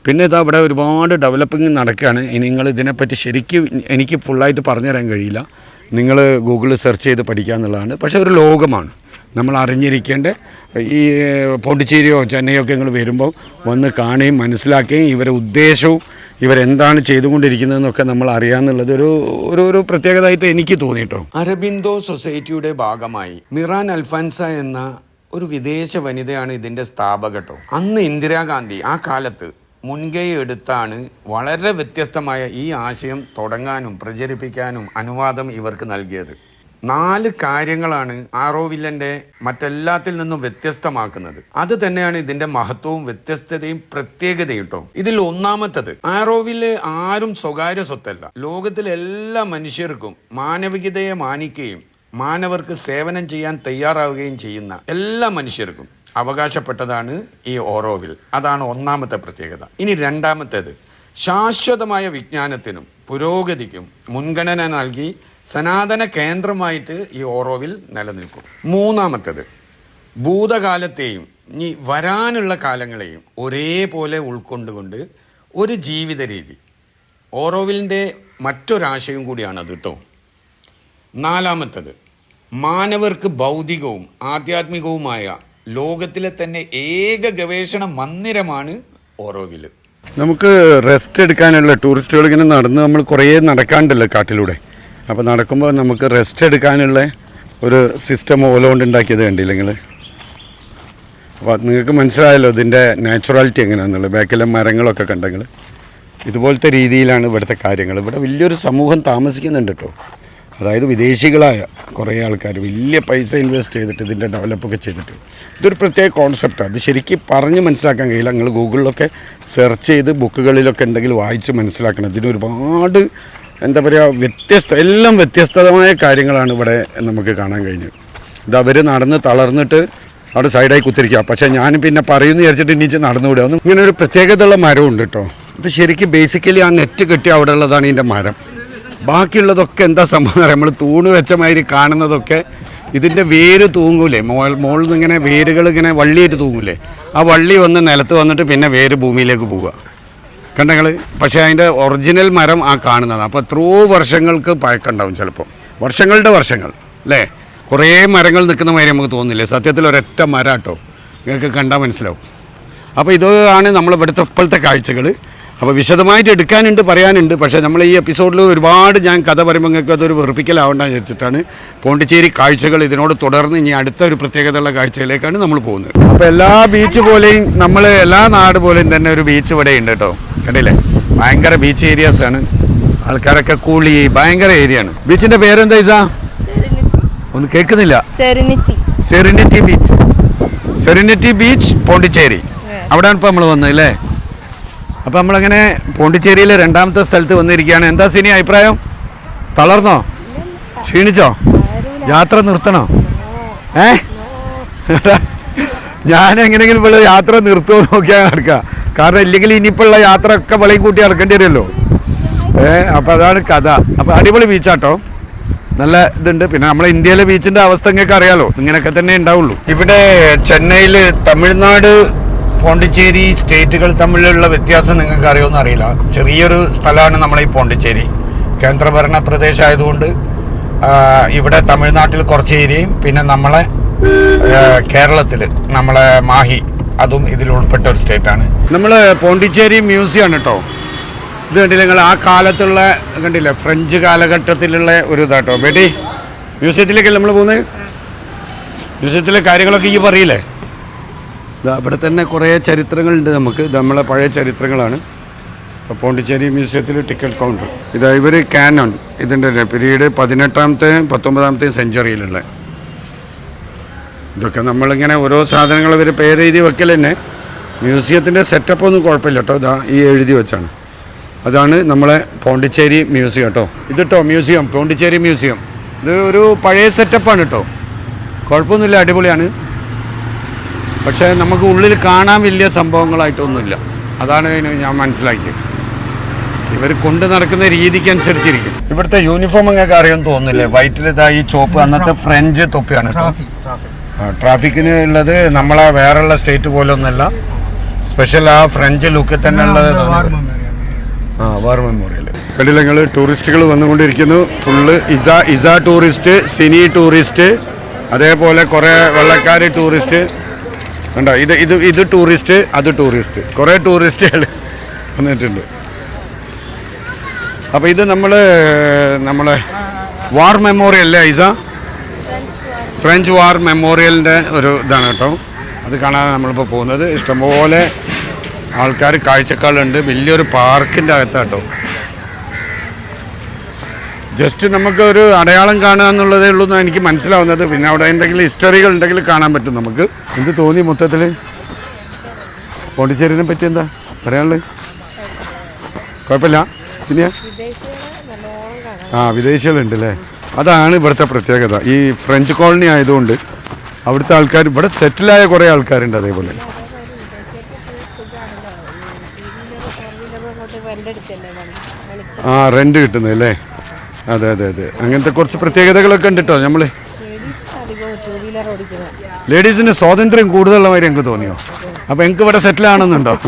പിന്നെ ഇതാ ഇവിടെ ഒരുപാട് ഡെവലപ്പിംഗ് നടക്കുകയാണ് ഇനി നിങ്ങൾ ഇതിനെപ്പറ്റി ശരിക്കും എനിക്ക് ഫുള്ളായിട്ട് പറഞ്ഞുതരാൻ കഴിയില്ല. നിങ്ങൾ ഗൂഗിളിൽ സെർച്ച് ചെയ്ത് പഠിക്കുക എന്നുള്ളതാണ് പക്ഷേ ഒരു ലോകമാണ്. നമ്മൾ അറിഞ്ഞിരിക്കേണ്ട ഈ പോണ്ടിച്ചേരിയോ ചെന്നൈയോ ഒക്കെ നിങ്ങൾ വരുമ്പോൾ വന്ന് കാണുകയും മനസ്സിലാക്കുകയും ഇവരെ ഉദ്ദേശവും ഇവരെന്താണ് ചെയ്തുകൊണ്ടിരിക്കുന്നതെന്നൊക്കെ നമ്മൾ അറിയാമെന്നുള്ളത് ഒരു ഒരു ഒരു പ്രത്യേകതയായിട്ട് എനിക്ക് തോന്നിയിട്ടോ. അരബിന്ദോ സൊസൈറ്റിയുടെ ഭാഗമായി മിറാൻ അൽഫാൻസ എന്ന ഒരു വിദേശ വനിതയാണ് ഇതിന്റെ സ്ഥാപകട്ടോ അന്ന് ഇന്ദിരാഗാന്ധി ആ കാലത്ത് മുൻകൈ എടുത്താണ് വളരെ വ്യത്യസ്തമായ ഈ ആശയം തുടങ്ങാനും പ്രചരിപ്പിക്കാനും അനുവാദം ഇവർക്ക് നൽകിയത്. നാല് കാര്യങ്ങളാണ് ആറോവില്ലന്റെ മറ്റെല്ലാത്തിൽ നിന്നും വ്യത്യസ്തമാക്കുന്നത്. അത് തന്നെയാണ് ഇതിന്റെ മഹത്വവും വ്യത്യസ്തതയും പ്രത്യേകതയും കേട്ടോ ഇതിൽ ഒന്നാമത്തത് ആറോവിൽ ആരും സ്വകാര്യ സ്വത്തല്ല. ലോകത്തിലെ എല്ലാ മനുഷ്യർക്കും മാനവികതയെ മാനിക്കുകയും മാനവർക്ക് സേവനം ചെയ്യാൻ തയ്യാറാവുകയും ചെയ്യുന്ന എല്ലാ മനുഷ്യർക്കും അവകാശപ്പെട്ടതാണ് ഈ ഓറോവിൽ അതാണ് ഒന്നാമത്തെ പ്രത്യേകത. ഇനി രണ്ടാമത്തേത് ശാശ്വതമായ വിജ്ഞാനത്തിനും പുരോഗതിക്കും മുൻഗണന നൽകി സനാതന കേന്ദ്രമായിട്ട് ഈ ഓറോവിൽ നിലനിൽക്കും. മൂന്നാമത്തേത് ഭൂതകാലത്തെയും ഇനി വരാനുള്ള കാലങ്ങളെയും ഒരേപോലെ ഉൾക്കൊണ്ടുകൊണ്ട് ഒരു ജീവിത രീതി. ഓറോവിലിന്റെ മറ്റൊരാശയം കൂടിയാണത് കേട്ടോ നാലാമത്തത് മാനവർക്ക് ഭൗതികവും ആധ്യാത്മികവുമായ ലോകത്തിലെ തന്നെ ഏക ഗവേഷണ മന്ദിരമാണ് ഓറോവിൽ. നമുക്ക് റെസ്റ്റ് എടുക്കാനുള്ള ടൂറിസ്റ്റുകൾ ഇങ്ങനെ നടന്ന് നമ്മൾ കുറേ നടക്കാണ്ടല്ലോ കാട്ടിലൂടെ. അപ്പോൾ നടക്കുമ്പോൾ നമുക്ക് റെസ്റ്റ് എടുക്കാനുള്ള ഒരു സിസ്റ്റം ഓലോണ്ട് ഉണ്ടാക്കിയത് കണ്ടില്ല നിങ്ങൾ അപ്പോൾ നിങ്ങൾക്ക് മനസ്സിലായല്ലോ ഇതിന്റെ നാച്ചുറാലിറ്റി എങ്ങനെയാണെന്നുള്ളത് ബാക്കിലെ മരങ്ങളൊക്കെ കണ്ടെങ്കിൽ ഇതുപോലത്തെ രീതിയിലാണ് ഇവിടുത്തെ കാര്യങ്ങൾ ഇവിടെ വലിയൊരു സമൂഹം താമസിക്കുന്നുണ്ട് കേട്ടോ. അതായത് വിദേശികളായ കുറേ ആൾക്കാർ വലിയ പൈസ ഇൻവെസ്റ്റ് ചെയ്തിട്ട് ഇതിന്റെ ഡെവലപ്പൊക്കെ ചെയ്തിട്ട്. ഇതൊരു പ്രത്യേക കോൺസെപ്റ്റാണ് അത് ശരിക്കും പറഞ്ഞ് മനസ്സിലാക്കാൻ കഴിയില്ല. നിങ്ങൾ ഗൂഗിളിലൊക്കെ സെർച്ച് ചെയ്ത് ബുക്കുകളിലൊക്കെ ഉണ്ടെങ്കിൽ വായിച്ച് മനസ്സിലാക്കണം. ഇതിന് ഒരുപാട് എന്താ പറയുക വ്യത്യസ്ത എല്ലാം വ്യത്യസ്തമായ കാര്യങ്ങളാണ് ഇവിടെ നമുക്ക് കാണാൻ കഴിഞ്ഞത്. ഇത് അവർ നടന്ന് തളർന്നിട്ട് അവിടെ സൈഡായി കുത്തിരിക്കുക പക്ഷേ ഞാൻ പിന്നെ പറയുന്നു വിചാരിച്ചിട്ട് ഇനിച്ച് നടന്നുവിടുക ഒന്നും ഇങ്ങനെ ഒരു പ്രത്യേകതയുള്ള മരമുണ്ട് കേട്ടോ. ഇത് ശരിക്കും ബേസിക്കലി ആ നെറ്റ് കെട്ടി അവിടെ ഉള്ളതാണ് ഇതിന്റെ മരം. ബാക്കിയുള്ളതൊക്കെ എന്താ സംഭവം നമ്മൾ തൂണ് വെച്ച മാതിരി കാണുന്നതൊക്കെ ഇതിന്റെ വേര് തൂങ്ങൂലേ. മോൾ മോളിൽ നിന്ന് ഇങ്ങനെ വേരുകൾ ഇങ്ങനെ വള്ളിയായിട്ട് തൂങ്ങൂലേ. ആ വള്ളി വന്ന് നിലത്ത് വന്നിട്ട് പിന്നെ വേര് ഭൂമിയിലേക്ക് പോവുക. കണ്ടങ്ങൾ പക്ഷേ അതിന്റെ ഒറിജിനൽ മരം ആ കാണുന്നത് അപ്പോൾ എത്രയോ വർഷങ്ങൾക്ക് പഴക്കമുണ്ടാവും ചിലപ്പോൾ. വർഷങ്ങളുടെ വർഷങ്ങൾ അല്ലേ? കുറേ മരങ്ങൾ നിൽക്കുന്ന മാതിരി നമുക്ക് തോന്നുന്നില്ലേ? സത്യത്തിൽ ഒരൊറ്റ മരം കേട്ടോ നിങ്ങൾക്ക് കണ്ടാൽ മനസ്സിലാവും. അപ്പോൾ ഇതാണ് നമ്മൾ ഇവിടുത്തെ ഇപ്പോഴത്തെ കാഴ്ചകൾ അപ്പോൾ വിശദമായിട്ട് എടുക്കാനുണ്ട് പറയാനുണ്ട്. പക്ഷേ നമ്മൾ ഈ എപ്പിസോഡിൽ ഒരുപാട് ഞാൻ കഥ പറയുമ്പോൾ നിങ്ങൾക്ക് അതൊരു വെറുപ്പിക്കലാവണ്ടെന്ന് വിചാരിച്ചിട്ടാണ്. പോണ്ടിച്ചേരി കാഴ്ചകൾ ഇതിനോട് തുടർന്ന് ഇനി അടുത്ത ഒരു പ്രത്യേകതയുള്ള കാഴ്ചയിലേക്കാണ് നമ്മൾ പോകുന്നത്. അപ്പോൾ എല്ലാ ബീച്ച് പോലെയും നമ്മൾ എല്ലാ നാട് പോലെയും തന്നെ ഒരു ബീച്ച് ഇവിടെ ഉണ്ട് കേട്ടോ. കണ്ടില്ലേ? ഭയങ്കര ബീച്ച് ഏരിയാസ് ആണ്. ആൾക്കാരൊക്കെ കൂളി ഭയങ്കര ഏരിയ ആണ്. ബീച്ചിന്റെ പേരെന്താ ഇസാ ഒന്ന് കേൾക്കുന്നില്ല. Serenity beach serenity beach Pondicherry. അവിടെയാണ് ഇപ്പോൾ നമ്മൾ വന്നത് അല്ലേ? അപ്പോൾ നമ്മളങ്ങനെ പോണ്ടിച്ചേരിയിലെ രണ്ടാമത്തെ സ്ഥലത്ത് വന്നിരിക്കുകയാണ്. എന്താ സിനി അഭിപ്രായം? തളർന്നോ? ക്ഷീണിച്ചോ? യാത്ര നിർത്തണോ? ഏ? ഞാൻ എങ്ങനെയെങ്കിലും ഇവിടെ യാത്ര നിർത്തുമോ നോക്കിയാൽ നടക്കുക കാരണം ഇല്ലെങ്കിൽ ഇനിയിപ്പോഴുള്ള യാത്ര ഒക്കെ വിളയും കൂട്ടി നടക്കേണ്ടി വരുമല്ലോ. ഏ അപ്പം അതാണ് കഥ. അപ്പം അടിപൊളി ബീച്ചാട്ടോ. നല്ല ഇതുണ്ട്. പിന്നെ നമ്മളെ ഇന്ത്യയിലെ ബീച്ചിന്റെ അവസ്ഥ നിങ്ങൾക്ക് അറിയാലോ ഇങ്ങനെയൊക്കെ തന്നെ ഉണ്ടാവുള്ളൂ. ഇവിടെ ചെന്നൈയിൽ തമിഴ്നാട് പോണ്ടിച്ചേരി സ്റ്റേറ്റുകൾ തമ്മിലുള്ള വ്യത്യാസം നിങ്ങൾക്ക് അറിയുമെന്ന് അറിയില്ല ചെറിയൊരു സ്ഥലമാണ് നമ്മളെ ഈ പോണ്ടിച്ചേരി. കേന്ദ്രഭരണ പ്രദേശമായതുകൊണ്ട് ഇവിടെ തമിഴ്നാട്ടിൽ കുറച്ച് ഏരിയയും പിന്നെ നമ്മളെ കേരളത്തിൽ നമ്മളെ മാഹി അതും ഇതിൽ ഉൾപ്പെട്ട ഒരു സ്റ്റേറ്റാണ്. നമ്മൾ പോണ്ടിച്ചേരി മ്യൂസിയം ആണ് കേട്ടോ. ഇത് കണ്ടില്ല നിങ്ങൾ ആ കാലത്തുള്ള കണ്ടില്ലേ? ഫ്രഞ്ച് കാലഘട്ടത്തിലുള്ള ഒരു ഇതാട്ടോ. ബേട്ടി മ്യൂസിയത്തിലേക്കല്ലേ നമ്മൾ പോകുന്നത്? മ്യൂസിയത്തിലെ കാര്യങ്ങളൊക്കെ ഈ പറയില്ലേ? ഇവിടെ തന്നെ കുറേ ചരിത്രങ്ങളുണ്ട് നമുക്ക്. നമ്മളെ പഴയ ചരിത്രങ്ങളാണ്. പോണ്ടിച്ചേരി മ്യൂസിയത്തിൽ ടിക്കറ്റ് കൗണ്ടർ. ഇതാ ഇവർ കാനോൺ. ഇതിന്റെ പീരീഡ് പതിനെട്ടാമത്തെയും പത്തൊമ്പതാമത്തെയും സെഞ്ചുറിയിലുള്ള. ഇതൊക്കെ നമ്മളിങ്ങനെ ഓരോ സാധനങ്ങൾ ഇവർ പേരെഴുതി വെക്കൽ തന്നെ മ്യൂസിയത്തിന്റെ സെറ്റപ്പ് ഒന്നും കുഴപ്പമില്ല കേട്ടോ. ഇതാ ഈ എഴുതി വെച്ചാണ്. അതാണ് നമ്മളെ പോണ്ടിച്ചേരി മ്യൂസിയം കേട്ടോ. ഇത് കേട്ടോ മ്യൂസിയം പോണ്ടിച്ചേരി മ്യൂസിയം. ഇത് ഒരു പഴയ സെറ്റപ്പാണ് കേട്ടോ കുഴപ്പമൊന്നുമില്ല അടിപൊളിയാണ്. പക്ഷേ നമുക്ക് ഉള്ളിൽ കാണാൻ വലിയ സംഭവങ്ങളായിട്ടൊന്നുമില്ല. അതാണ് ഇതിന് ഞാൻ മനസ്സിലാക്കിയത്. ഇവർ കൊണ്ട് നടക്കുന്ന രീതിക്ക് അനുസരിച്ചിരിക്കും ഇവിടുത്തെ യൂണിഫോം എങ്ങനെ അറിയാൻ തോന്നുന്നില്ലേ? വൈറ്റിൽ ഇതാ ഈ ചോപ്പ് അന്നത്തെ ഫ്രഞ്ച് തൊപ്പിയാണ് ട്രാഫിക്കിന് ഉള്ളത് നമ്മളെ വേറെയുള്ള സ്റ്റേറ്റ് പോലെ ഒന്നല്ല സ്പെഷ്യൽ ആ ഫ്രഞ്ച് ലുക്കിൽ തന്നെ ഉള്ളത് ആ വാർ മെമ്മോറിയൽ കണ്ടില്ല ഞങ്ങൾ ടൂറിസ്റ്റുകൾ വന്നുകൊണ്ടിരിക്കുന്നു. ഫുള്ള് ഇസ ഇസ ടൂറിസ്റ്റ് സിനി ടൂറിസ്റ്റ് അതേപോലെ കുറേ വെള്ളക്കാർ ടൂറിസ്റ്റ് ഉണ്ടോ ഇത് ഇത് ഇത് ടൂറിസ്റ്റ് അത് ടൂറിസ്റ്റ് കുറേ ടൂറിസ്റ്റുകൾ വന്നിട്ടുണ്ട്. അപ്പോൾ ഇത് നമ്മൾ നമ്മളെ വാർ മെമ്മോറിയൽ അല്ലേ ഐസ? ഫ്രഞ്ച് വാർ മെമ്മോറിയലിന്റെ ഒരു ഇതാണ് കേട്ടോ. അത് കാണാൻ നമ്മളിപ്പോൾ പോകുന്നത്. ഇഷ്ടംപോലെ ആൾക്കാർ കാഴ്ചക്കാളുണ്ട്. വലിയൊരു പാർക്കിന്റെ അകത്താട്ടോ ജസ്റ്റ് നമുക്ക് ഒരു അടയാളം കാണുക എന്നുള്ളതേ ഉള്ളൂ എന്നാണ് എനിക്ക് മനസ്സിലാവുന്നത്. പിന്നെ അവിടെ എന്തെങ്കിലും ഹിസ്റ്ററികൾ ഉണ്ടെങ്കിൽ കാണാൻ പറ്റും നമുക്ക്. എന്ത് തോന്നി മൊത്തത്തിൽ പോണ്ടിച്ചേരിനെ പറ്റി എന്താ പറയാനുള്ളത്? കുഴപ്പമില്ല. കാണാം ആ വിദേശികളുണ്ട് അല്ലേ അതാണ് ഇവിടുത്തെ പ്രത്യേകത. ഈ ഫ്രഞ്ച് കോളനി ആയതുകൊണ്ട് അവിടുത്തെ ആൾക്കാർ ഇവിടെ സെറ്റിലായ കുറേ ആൾക്കാരുണ്ട് അതേപോലെ. ആ റെന്റ് കിട്ടുന്നത് അല്ലേ അതെ അതെ അതെ. അങ്ങനത്തെ കുറച്ച് പ്രത്യേകതകളൊക്കെ ഉണ്ട് കേട്ടോ നമ്മൾ ലേഡീസിന് സ്വാതന്ത്ര്യം കൂടുതലുള്ള മാതിരി എനിക്ക് തോന്നിയോ? അപ്പോൾ എനിക്ക് ഇവിടെ സെറ്റിൽ ആണെന്നുണ്ടോ? (laughs)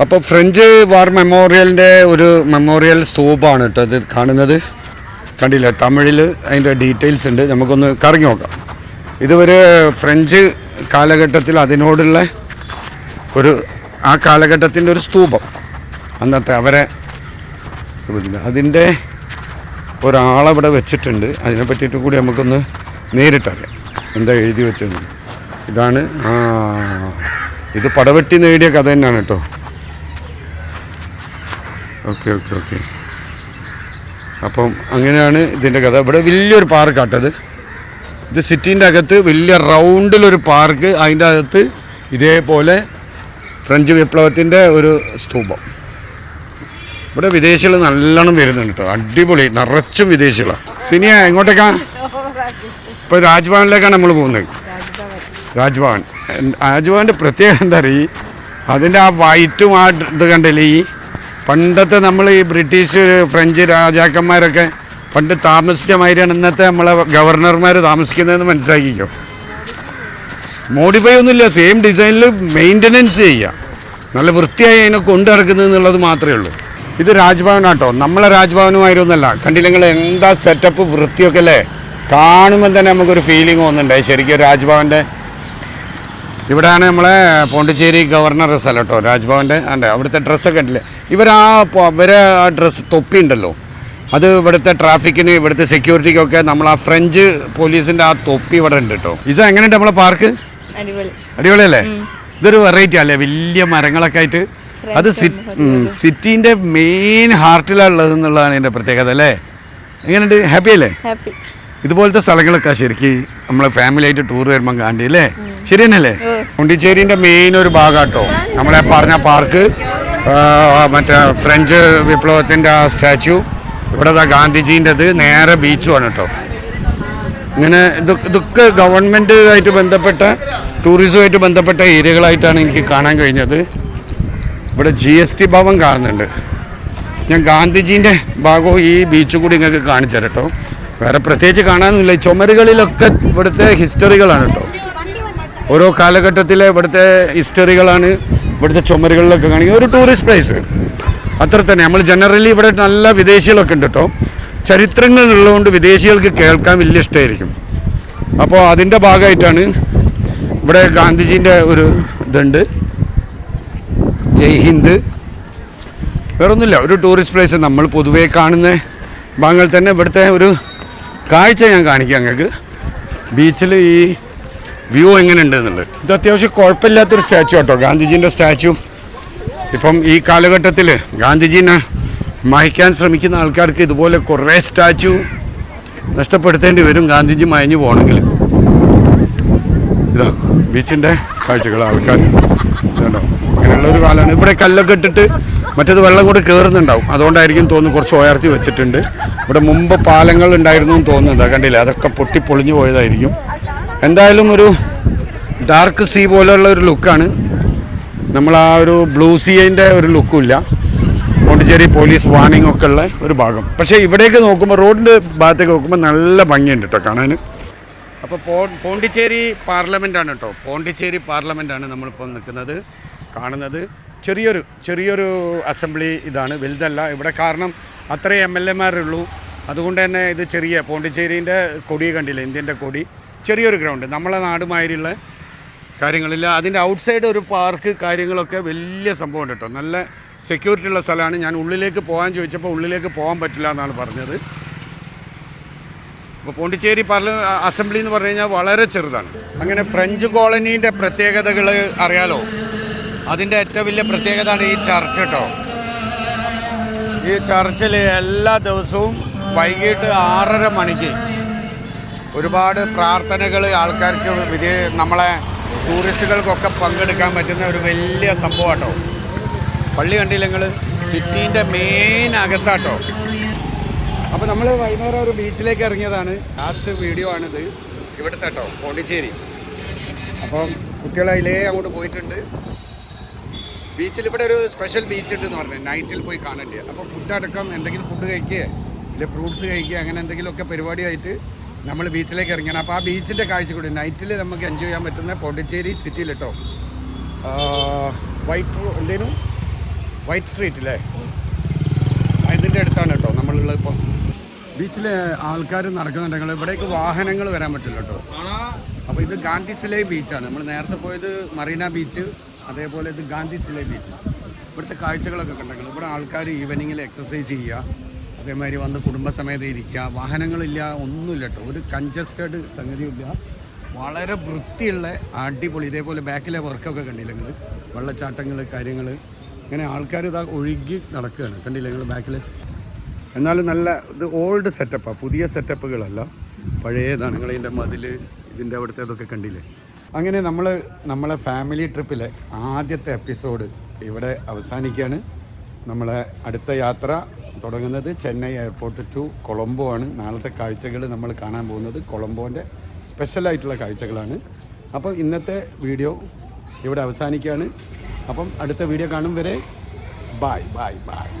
അപ്പോൾ ഫ്രഞ്ച് വാർ മെമ്മോറിയലിന്റെ ഒരു മെമ്മോറിയൽ സ്തൂപാണ് കേട്ടോ ഇത് കാണുന്നത്. കണ്ടില്ല? തമിഴിൽ അതിന്റെ ഡീറ്റെയിൽസ് ഉണ്ട്. നമുക്കൊന്ന് കറങ്ങി നോക്കാം. ഇതൊരു ഫ്രഞ്ച് കാലഘട്ടത്തിൽ അതിനോടുള്ള ഒരു ആ കാലഘട്ടത്തിന്റെ ഒരു സ്തൂപം. അന്നത്തെ അവരെ. അതിന്റെ ഒരാളവിടെ വെച്ചിട്ടുണ്ട്. അതിനെ പറ്റിയിട്ട് കൂടി നമുക്കൊന്ന് നേരിട്ടറിയാം. എന്താ എഴുതി വെച്ചത് ഇതാണ് ഇത് പടവെട്ടി നേടിയ കഥ തന്നെയാണ് കേട്ടോ. Okay okay okay. അപ്പം അങ്ങനെയാണ് ഇതിന്റെ കഥ. ഇവിടെ വലിയൊരു പാർക്കാട്ടത് ഇത് സിറ്റീന്റെ അകത്ത് വലിയ റൗണ്ടിലൊരു പാർക്ക്. അതിന്റെ അകത്ത് ഇതേപോലെ ഫ്രഞ്ച് വിപ്ലവത്തിന്റെ ഒരു സ്തൂപം. ഇവിടെ വിദേശികൾ നല്ലോണം വരുന്നുണ്ട് കേട്ടോ അടിപൊളി നിറച്ചും വിദേശികളാണ് സിനിയ എങ്ങോട്ടേക്കാ? ഇപ്പോൾ രാജ്ഭവനിലേക്കാണ് നമ്മൾ പോകുന്നത്. രാജ്ഭവൻ. രാജ്ഭവന്റെ പ്രത്യേകത എന്താ ഈ അതിന്റെ ആ വൈറ്റും ആ ഇത് കണ്ടില്ലേ? ഈ പണ്ടത്തെ നമ്മൾ ഈ ബ്രിട്ടീഷ് ഫ്രഞ്ച് രാജാക്കന്മാരൊക്കെ പണ്ട് താമസിച്ച മാതിരിയാണ് ഇന്നത്തെ നമ്മളെ ഗവർണർമാർ താമസിക്കുന്നതെന്ന് മനസ്സിലാക്കിക്കോ. മോഡിഫൈ ഒന്നുമില്ല സെയിം ഡിസൈനിൽ മെയിന്റനൻസ് ചെയ്യുക നല്ല വൃത്തിയായി അതിനെ കൊണ്ടു നടക്കുന്നത് എന്നുള്ളത് മാത്രമേ ഉള്ളൂ. ഇത് രാജ്ഭവനാട്ടോ നമ്മളെ രാജ്ഭവനുമായിരുന്നല്ല. കണ്ടില്ലെങ്കിൽ എന്താ സെറ്റപ്പ് വൃത്തിയൊക്കെ അല്ലേ? കാണുമ്പോൾ തന്നെ നമുക്കൊരു ഫീലിംഗ് തോന്നുന്നുണ്ട്. ശരിക്കും രാജ്ഭവന്റെ ഇവിടെയാണ് നമ്മളെ പോണ്ടിച്ചേരി ഗവർണർ സ്ഥലം കേട്ടോ. രാജ്ഭവന്റെ അതെ അവിടുത്തെ ഡ്രസ്സൊക്കെ ഉണ്ടല്ലേ ഇവരാ ആ ഇവരെ ആ ഡ്രസ്സ് തൊപ്പി ഉണ്ടല്ലോ അത് ഇവിടുത്തെ ട്രാഫിക്കിന് ഇവിടുത്തെ സെക്യൂരിറ്റിക്കൊക്കെ നമ്മൾ ആ ഫ്രഞ്ച് പോലീസിന്റെ ആ തൊപ്പി ഇവിടെ ഉണ്ട് കേട്ടോ. ഇത് എങ്ങനെയുണ്ട് നമ്മളെ പാർക്ക് അടിപൊളി. അടിപൊളിയല്ലേ? ഇതൊരു വെറൈറ്റി അല്ലേ? വലിയ മരങ്ങളൊക്കെ ആയിട്ട് അത് സിറ്റിന്റെ മെയിൻ ഹാർട്ടിലുള്ളത് എന്നുള്ളതാണ് എന്റെ പ്രത്യേകത അല്ലേ? എങ്ങനെയുണ്ട്? ഹാപ്പി അല്ലേ? ഇതുപോലത്തെ സ്ഥലങ്ങളൊക്കെ ശരിക്ക് നമ്മളെ ഫാമിലി ആയിട്ട് ടൂർ വരുമ്പം കാണ്ടി അല്ലേ? ശരി തന്നെയല്ലേ. പോണ്ടിച്ചേരിന്റെ മെയിൻ ഒരു ഭാഗാട്ടോ. നമ്മളെ പറഞ്ഞ പാർക്ക് മറ്റേ ഫ്രഞ്ച് വിപ്ലവത്തിന്റെ ആ സ്റ്റാച്യു ഇവിടെ ഗാന്ധിജീന്റെത് നേരെ ബീച്ചുമാണ് കേട്ടോ ഇങ്ങനെ ഇത് ഇതൊക്കെ ഗവൺമെന്റ് ആയിട്ട് ബന്ധപ്പെട്ട ടൂറിസവുമായിട്ട് ബന്ധപ്പെട്ട ഏരിയകളായിട്ടാണ് എനിക്ക് കാണാൻ കഴിഞ്ഞത്. ഇവിടെ ജി എസ് ടി ഭവൻ കാണുന്നുണ്ട്. ഞാൻ ഗാന്ധിജീന്റെ ഭാഗവും ഈ ബീച്ചും കൂടി നിങ്ങൾക്ക് കാണിച്ചു കേട്ടോ. വേറെ പ്രത്യേകിച്ച് കാണാനൊന്നുമില്ല. ഈ ചുമരുകളിലൊക്കെ ഇവിടുത്തെ ഹിസ്റ്ററികളാണ് കേട്ടോ. ഓരോ കാലഘട്ടത്തിലെ ഇവിടുത്തെ ഹിസ്റ്ററികളാണ് ഇവിടുത്തെ ചുമരുകളിലൊക്കെ കാണിക്കുക ഒരു ടൂറിസ്റ്റ് പ്ലേസ് അത്ര തന്നെ. നമ്മൾ ജനറലി ഇവിടെ നല്ല വിദേശികളൊക്കെ ഉണ്ട് കേട്ടോ. ചരിത്രങ്ങൾ ഉള്ളതുകൊണ്ട് വിദേശികൾക്ക് കേൾക്കാൻ വലിയ ഇഷ്ടമായിരിക്കും. അപ്പോൾ അതിന്റെ ഭാഗമായിട്ടാണ് ഇവിടെ ഗാന്ധിജീന്റെ ഒരു ഇതുണ്ട്. ജയ് ഹിന്ദ്. വേറൊന്നുമില്ല ഒരു ടൂറിസ്റ്റ് പ്ലേസ് നമ്മൾ പൊതുവേ കാണുന്ന ഭാഗങ്ങൾ തന്നെ ഇവിടുത്തെ ഒരു കാഴ്ച ഞാൻ കാണിക്കാം ഞങ്ങൾക്ക് ബീച്ചിൽ ഈ വ്യൂ എങ്ങനെ ഉണ്ട് എന്നുള്ളത് ഇത് അത്യാവശ്യം കുഴപ്പമില്ലാത്തൊരു സ്റ്റാച്ചു കേട്ടോ ഗാന്ധിജീന്റെ സ്റ്റാച്ചു ഇപ്പം ഈ കാലഘട്ടത്തിൽ ഗാന്ധിജീനെ മായ്ക്കാൻ ശ്രമിക്കുന്ന ആൾക്കാർക്ക് ഇതുപോലെ കുറേ സ്റ്റാച്ചു നഷ്ടപ്പെടുത്തേണ്ടി വരും. ഗാന്ധിജി മയഞ്ഞു പോകണമെങ്കിൽ. ഇതാ ബീച്ചിന്റെ കാഴ്ചകൾ ആൾക്കാർ ഇതുണ്ടോ അങ്ങനെയുള്ള ഒരു കാലമാണ് ഇവിടെ കല്ലൊക്കെ ഇട്ടിട്ട് മറ്റേത് വെള്ളം കൂടെ കയറുന്നുണ്ടാവും അതുകൊണ്ടായിരിക്കും തോന്നുന്നു കുറച്ച് ഉയർത്തി വെച്ചിട്ടുണ്ട്. ഇവിടെ മുമ്പ് പാലങ്ങൾ ഉണ്ടായിരുന്നു എന്ന് തോന്നുന്നത് കണ്ടില്ല? അതൊക്കെ പൊട്ടി പൊളിഞ്ഞു പോയതായിരിക്കും. എന്തായാലും ഒരു ഡാർക്ക് സീ പോലെയുള്ള ഒരു ലുക്കാണ് നമ്മൾ ആ ഒരു ബ്ലൂ സീന്റെ ഒരു ലുക്കും ഇല്ല. പോണ്ടിച്ചേരി പോലീസ് വാണിംഗ് ഒക്കെ ഉള്ള ഒരു ഭാഗം. പക്ഷേ ഇവിടേക്ക് നോക്കുമ്പോൾ റോഡിന്റെ ഭാഗത്തേക്ക് നോക്കുമ്പോൾ നല്ല ഭംഗിയുണ്ട് കേട്ടോ കാണാൻ അപ്പോൾ പോ പോണ്ടിച്ചേരി പാർലമെന്റാണ് കേട്ടോ. പോണ്ടിച്ചേരി പാർലമെന്റാണ് നമ്മളിപ്പോൾ നിൽക്കുന്നത് കാണുന്നത്. ചെറിയൊരു ചെറിയൊരു അസംബ്ലി ഇതാണ് വലുതല്ല. ഇവിടെ കാരണം അത്രയും എം എൽ എമാരുള്ളൂ അതുകൊണ്ട് തന്നെ ഇത് ചെറിയ പോണ്ടിച്ചേരീന്റെ കൊടി കണ്ടില്ല ഇന്ത്യന്റെ കൊടി? ചെറിയൊരു ഗ്രൗണ്ട് നമ്മളെ നാടുമാതിരിയുള്ള കാര്യങ്ങളില്ല. അതിന്റെ ഔട്ട്സൈഡ് ഒരു പാർക്ക് കാര്യങ്ങളൊക്കെ വലിയ സംഭവം കേട്ടോ. നല്ല സെക്യൂരിറ്റി ഉള്ള സ്ഥലമാണ്. ഞാൻ ഉള്ളിലേക്ക് പോകാൻ ചോദിച്ചപ്പോൾ ഉള്ളിലേക്ക് പോകാൻ പറ്റില്ല എന്നാണ് പറഞ്ഞത്. അപ്പോൾ പോണ്ടിച്ചേരി പാർല അസംബ്ലി എന്ന് പറഞ്ഞു കഴിഞ്ഞാൽ വളരെ ചെറുതാണ്. അങ്ങനെ ഫ്രഞ്ച് കോളനീന്റെ പ്രത്യേകതകൾ അറിയാലോ? അതിന്റെ ഏറ്റവും വലിയ പ്രത്യേകതയാണ് ഈ ചർച്ച് കേട്ടോ. ഈ ചർച്ചിൽ എല്ലാ ദിവസവും വൈകിട്ട് ആറര മണിക്ക് ഒരുപാട് പ്രാർത്ഥനകൾ ആൾക്കാർക്ക് വിധേ നമ്മളെ ടൂറിസ്റ്റുകൾക്കൊക്കെ പങ്കെടുക്കാൻ പറ്റുന്ന ഒരു വലിയ സംഭവം കേട്ടോ പള്ളി കണ്ടില്ല നിങ്ങൾ സിറ്റീന്റെ മെയിൻ അകത്താട്ടോ. അപ്പോൾ നമ്മൾ വൈകുന്നേരം ഒരു ബീച്ചിലേക്ക് ഇറങ്ങിയതാണ്. ലാസ്റ്റ് വീഡിയോ ആണിത്. ഇവിടുത്തെ കേട്ടോ പോണ്ടിച്ചേരി. അപ്പം കുട്ടികൾ അതിലേ അങ്ങോട്ട് പോയിട്ടുണ്ട്. ബീച്ചിൽ ഇവിടെ ഒരു സ്പെഷ്യൽ ബീച്ച് ഉണ്ട് എന്ന് പറഞ്ഞു നൈറ്റിൽ പോയി കാണേണ്ടത് അപ്പോൾ ഫുഡ് അടക്കം എന്തെങ്കിലും ഫുഡ് കഴിക്കുക ഇല്ല ഫ്രൂട്ട്സ് കഴിക്കുക അങ്ങനെ എന്തെങ്കിലുമൊക്കെ പരിപാടിയായിട്ട് നമ്മൾ ബീച്ചിലേക്ക് ഇറങ്ങിയാണ്. അപ്പോൾ ആ ബീച്ചിന്റെ കാഴ്ച കൂടി നൈറ്റിൽ നമുക്ക് എൻജോയ് ചെയ്യാൻ പറ്റുന്ന പോണ്ടിച്ചേരി സിറ്റിയിൽ കേട്ടോ വൈറ്റ് എന്തേനും? വൈറ്റ് സ്ട്രീറ്റ് അല്ലേ ഇതിന്റെ അടുത്താണ് കേട്ടോ നമ്മളുള്ള ഇപ്പോൾ ബീച്ചിൽ ആൾക്കാർ നടക്കുന്നുണ്ടെങ്കിൽ ഇവിടേക്ക് വാഹനങ്ങൾ വരാൻ പറ്റില്ല കേട്ടോ. അപ്പോൾ ഇത് ഗാന്ധി സിലൈ ബീച്ചാണ്. നമ്മൾ നേരത്തെ പോയത് മറീന ബീച്ച് അതേപോലെ ഇത് ഗാന്ധി സിലൈ ബീച്ച്. ഇവിടുത്തെ കാഴ്ചകളൊക്കെ കണ്ടെങ്കിൽ ഇവിടെ ആൾക്കാർ ഈവനിങ്ങിൽ എക്സസൈസ് ചെയ്യുക അതേമാതിരി വന്ന് കുടുംബസമേതം ഇരിക്കുക. വാഹനങ്ങളില്ല ഒന്നുമില്ല കേട്ടോ. ഒരു കൺജസ്റ്റഡ് സംഗതിയില്ല വളരെ വൃത്തിയുള്ള അടിപൊളി ഇതേപോലെ ബാക്കിലെ വർക്കൊക്കെ കണ്ടില്ലെങ്കിൽ വെള്ളച്ചാട്ടങ്ങൾ കാര്യങ്ങൾ ഇങ്ങനെ ആൾക്കാർ ഇതാ ഒഴുകി നടക്കുകയാണ്. കണ്ടില്ല നിങ്ങൾ ബാക്കിൽ എന്നാലും നല്ല ഇത് ഓൾഡ് സെറ്റപ്പാണ് പുതിയ സെറ്റപ്പുകളല്ല പഴയതാണ് നിങ്ങൾ ഇതിന്റെ മതിൽ ഇതിന്റെ അവിടുത്തെ ഇതൊക്കെ കണ്ടില്ലേ? അങ്ങനെ നമ്മൾ നമ്മളെ ഫാമിലി ട്രിപ്പിലെ ആദ്യത്തെ എപ്പിസോഡ് ഇവിടെ അവസാനിക്കുകയാണ്. നമ്മളെ അടുത്ത യാത്ര തുടങ്ങുന്നത് ചെന്നൈ എയർപോർട്ട് ടു കൊളംബോ ആണ്. നാളത്തെ കാഴ്ചകൾ നമ്മൾ കാണാൻ പോകുന്നത് കൊളംബോന്റെ സ്പെഷ്യലായിട്ടുള്ള കാഴ്ചകളാണ്. അപ്പോൾ ഇന്നത്തെ വീഡിയോ ഇവിടെ അവസാനിക്കുകയാണ്. അപ്പം അടുത്ത വീഡിയോ കാണും വരെ. Bye bye bye